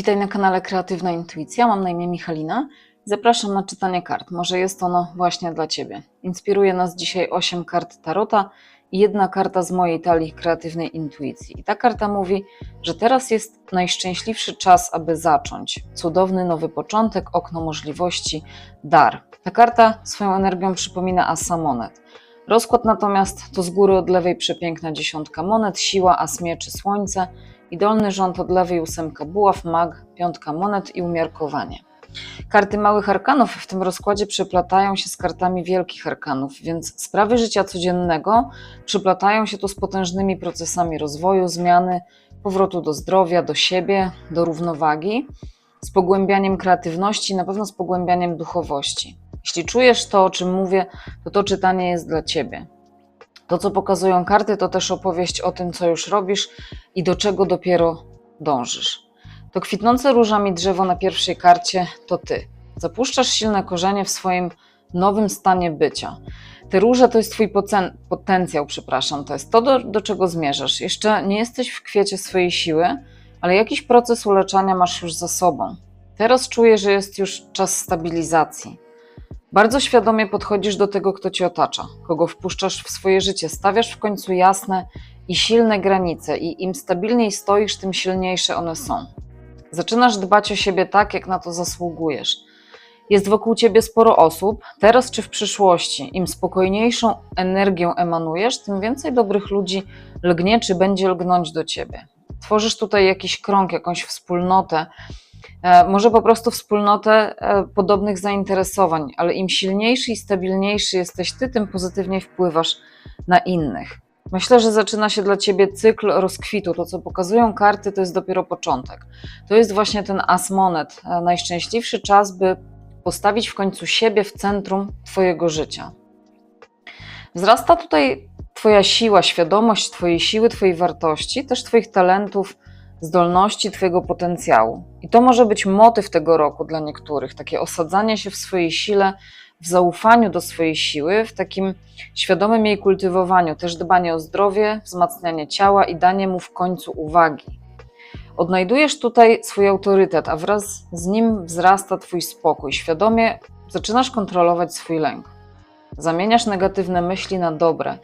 Witaj na kanale Kreatywna Intuicja. Mam na imię Michalina. Zapraszam na czytanie kart. Może jest ono właśnie dla Ciebie. Inspiruje nas dzisiaj 8 kart Tarota i jedna karta z mojej talii Kreatywnej Intuicji. I ta karta mówi, że teraz jest najszczęśliwszy czas, aby zacząć. Cudowny nowy początek, okno możliwości, dar. Ta karta swoją energią przypomina asa monet. Rozkład natomiast to z góry od lewej przepiękna dziesiątka monet, siła, as mieczy, słońce i dolny rząd od lewej ósemka buław, mag, piątka monet i umiarkowanie. Karty małych arkanów w tym rozkładzie przeplatają się z kartami wielkich arkanów, więc sprawy życia codziennego przeplatają się tu z potężnymi procesami rozwoju, zmiany, powrotu do zdrowia, do siebie, do równowagi, z pogłębianiem kreatywności, na pewno z pogłębianiem duchowości. Jeśli czujesz to, o czym mówię, to to czytanie jest dla Ciebie. To, co pokazują karty, to też opowieść o tym, co już robisz i do czego dopiero dążysz. To kwitnące różami drzewo na pierwszej karcie to ty. Zapuszczasz silne korzenie w swoim nowym stanie bycia. Te róże to jest twój potencjał, przepraszam, to jest to, do, do czego zmierzasz. Jeszcze nie jesteś w kwiecie swojej siły, ale jakiś proces uleczania masz już za sobą. Teraz czuję, że jest już czas stabilizacji. Bardzo świadomie podchodzisz do tego, kto cię otacza, kogo wpuszczasz w swoje życie. Stawiasz w końcu jasne i silne granice, i im stabilniej stoisz, tym silniejsze one są. Zaczynasz dbać o siebie tak, jak na to zasługujesz. Jest wokół ciebie sporo osób, teraz czy w przyszłości. Im spokojniejszą energię emanujesz, tym więcej dobrych ludzi lgnie czy będzie lgnąć do ciebie. Tworzysz tutaj jakiś krąg, jakąś wspólnotę, może po prostu wspólnotę e, podobnych zainteresowań, ale im silniejszy i stabilniejszy jesteś ty, tym pozytywniej wpływasz na innych. Myślę, że zaczyna się dla ciebie cykl rozkwitu. To, co pokazują karty, to jest dopiero początek. To jest właśnie ten as monet, e, najszczęśliwszy czas, by postawić w końcu siebie w centrum twojego życia. Wzrasta tutaj twoja siła, świadomość twojej siły, twojej wartości, też twoich talentów, zdolności, twojego potencjału. I to może być motyw tego roku dla niektórych, takie osadzanie się w swojej sile, w zaufaniu do swojej siły, w takim świadomym jej kultywowaniu, też dbanie o zdrowie, wzmacnianie ciała i danie mu w końcu uwagi. Odnajdujesz tutaj swój autorytet, a wraz z nim wzrasta Twój spokój. Świadomie zaczynasz kontrolować swój lęk. Zamieniasz negatywne myśli na dobre.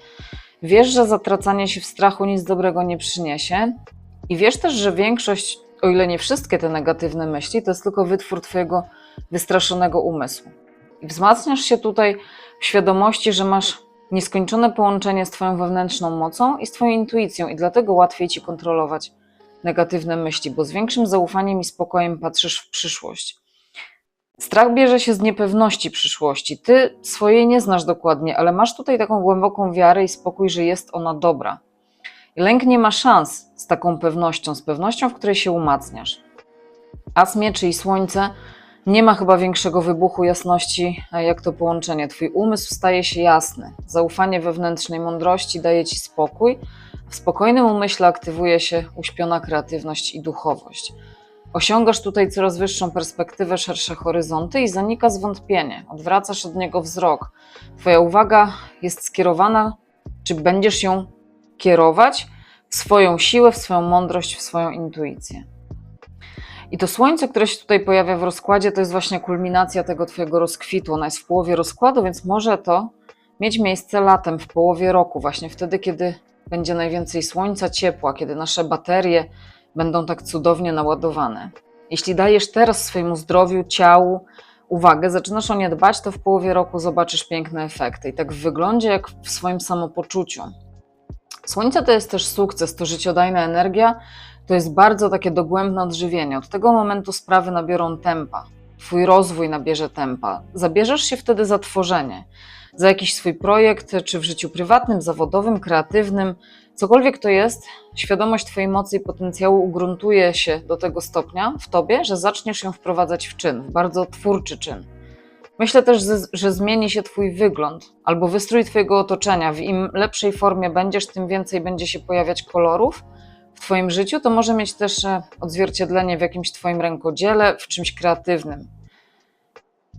Wiesz, że zatracanie się w strachu nic dobrego nie przyniesie, i wiesz też, że większość, o ile nie wszystkie te negatywne myśli, to jest tylko wytwór Twojego wystraszonego umysłu. I wzmacniasz się tutaj w świadomości, że masz nieskończone połączenie z Twoją wewnętrzną mocą i z Twoją intuicją, i dlatego łatwiej Ci kontrolować negatywne myśli, bo z większym zaufaniem i spokojem patrzysz w przyszłość. Strach bierze się z niepewności przyszłości. Ty swojej nie znasz dokładnie, ale masz tutaj taką głęboką wiarę i spokój, że jest ona dobra. Lęk nie ma szans z taką pewnością, z pewnością, w której się umacniasz. As mieczy i słońce nie ma chyba większego wybuchu jasności, jak to połączenie. Twój umysł staje się jasny. Zaufanie wewnętrznej mądrości daje ci spokój. W spokojnym umyśle aktywuje się uśpiona kreatywność i duchowość. Osiągasz tutaj coraz wyższą perspektywę, szersze horyzonty i zanika zwątpienie. Odwracasz od niego wzrok. Twoja uwaga jest skierowana, czy będziesz ją kierować w swoją siłę, w swoją mądrość, w swoją intuicję. I to słońce, które się tutaj pojawia w rozkładzie, to jest właśnie kulminacja tego Twojego rozkwitu. Ona jest w połowie rozkładu, więc może to mieć miejsce latem, w połowie roku, właśnie wtedy, kiedy będzie najwięcej słońca, ciepła, kiedy nasze baterie będą tak cudownie naładowane. Jeśli dajesz teraz swojemu zdrowiu, ciału uwagę, zaczynasz o nie dbać, to w połowie roku zobaczysz piękne efekty. I tak w wyglądzie, jak w swoim samopoczuciu. Słońce to jest też sukces, to życiodajna energia, to jest bardzo takie dogłębne odżywienie. Od tego momentu sprawy nabiorą tempa. Twój rozwój nabierze tempa. Zabierzesz się wtedy za tworzenie, za jakiś swój projekt, czy w życiu prywatnym, zawodowym, kreatywnym, cokolwiek to jest, świadomość Twojej mocy i potencjału ugruntuje się do tego stopnia w Tobie, że zaczniesz ją wprowadzać w czyn, w bardzo twórczy czyn. Myślę też, że zmieni się Twój wygląd albo wystrój Twojego otoczenia. W im lepszej formie będziesz, tym więcej będzie się pojawiać kolorów w Twoim życiu. To może mieć też e, odzwierciedlenie w jakimś Twoim rękodziele, w czymś kreatywnym.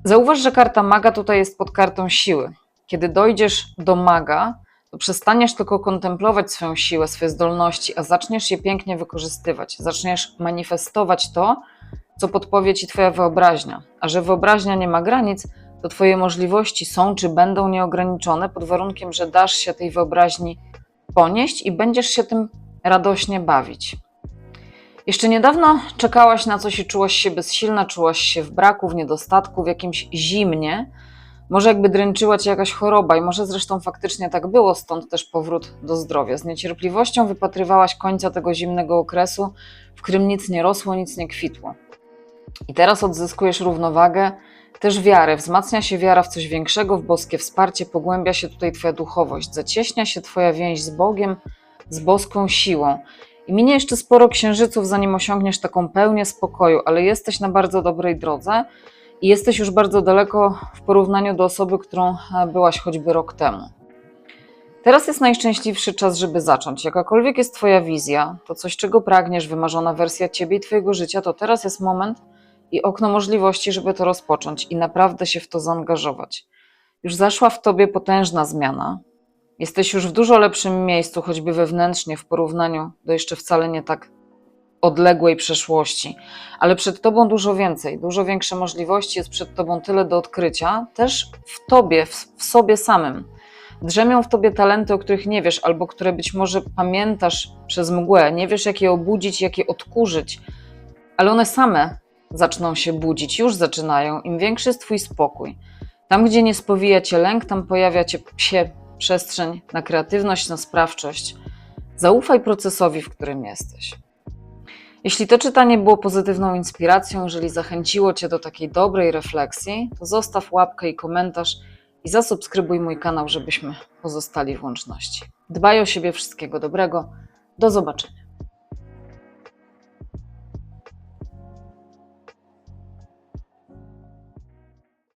Zauważ, że karta maga tutaj jest pod kartą siły. Kiedy dojdziesz do maga, to przestaniesz tylko kontemplować swoją siłę, swoje zdolności, a zaczniesz je pięknie wykorzystywać. Zaczniesz manifestować to, co podpowie ci Twoja wyobraźnia. A że wyobraźnia nie ma granic, to Twoje możliwości są czy będą nieograniczone pod warunkiem, że dasz się tej wyobraźni ponieść i będziesz się tym radośnie bawić. Jeszcze niedawno czekałaś na coś i czułaś się bezsilna, czułaś się w braku, w niedostatku, w jakimś zimnie. Może jakby dręczyła cię jakaś choroba i może zresztą faktycznie tak było, stąd też powrót do zdrowia. Z niecierpliwością wypatrywałaś końca tego zimnego okresu, w którym nic nie rosło, nic nie kwitło. I teraz odzyskujesz równowagę, też wiarę. Wzmacnia się wiara w coś większego, w boskie wsparcie, pogłębia się tutaj Twoja duchowość, zacieśnia się Twoja więź z Bogiem, z boską siłą. I minie jeszcze sporo księżyców, zanim osiągniesz taką pełnię spokoju, ale jesteś na bardzo dobrej drodze i jesteś już bardzo daleko w porównaniu do osoby, którą e, byłaś choćby rok temu. Teraz jest najszczęśliwszy czas, żeby zacząć. Jakakolwiek jest Twoja wizja, to coś, czego pragniesz, wymarzona wersja Ciebie i Twojego życia, to teraz jest moment i okno możliwości, żeby to rozpocząć i naprawdę się w to zaangażować. Już zaszła w Tobie potężna zmiana. Jesteś już w dużo lepszym miejscu, choćby wewnętrznie, w porównaniu do jeszcze wcale nie tak odległej przeszłości, ale przed Tobą dużo więcej, dużo większe możliwości, jest przed Tobą tyle do odkrycia, też w Tobie, w, w sobie samym. Drzemią w Tobie talenty, o których nie wiesz, albo które być może pamiętasz przez mgłę, nie wiesz, jak je obudzić, jak je odkurzyć, ale one same zaczną się budzić, już zaczynają. Im większy jest Twój spokój. Tam, gdzie nie spowija Cię lęk, tam pojawia się przestrzeń na kreatywność, na sprawczość. Zaufaj procesowi, w którym jesteś. Jeśli to czytanie było pozytywną inspiracją, jeżeli zachęciło Cię do takiej dobrej refleksji, to zostaw łapkę i komentarz i zasubskrybuj mój kanał, żebyśmy pozostali w łączności. Dbaj o siebie, wszystkiego dobrego. Do zobaczenia.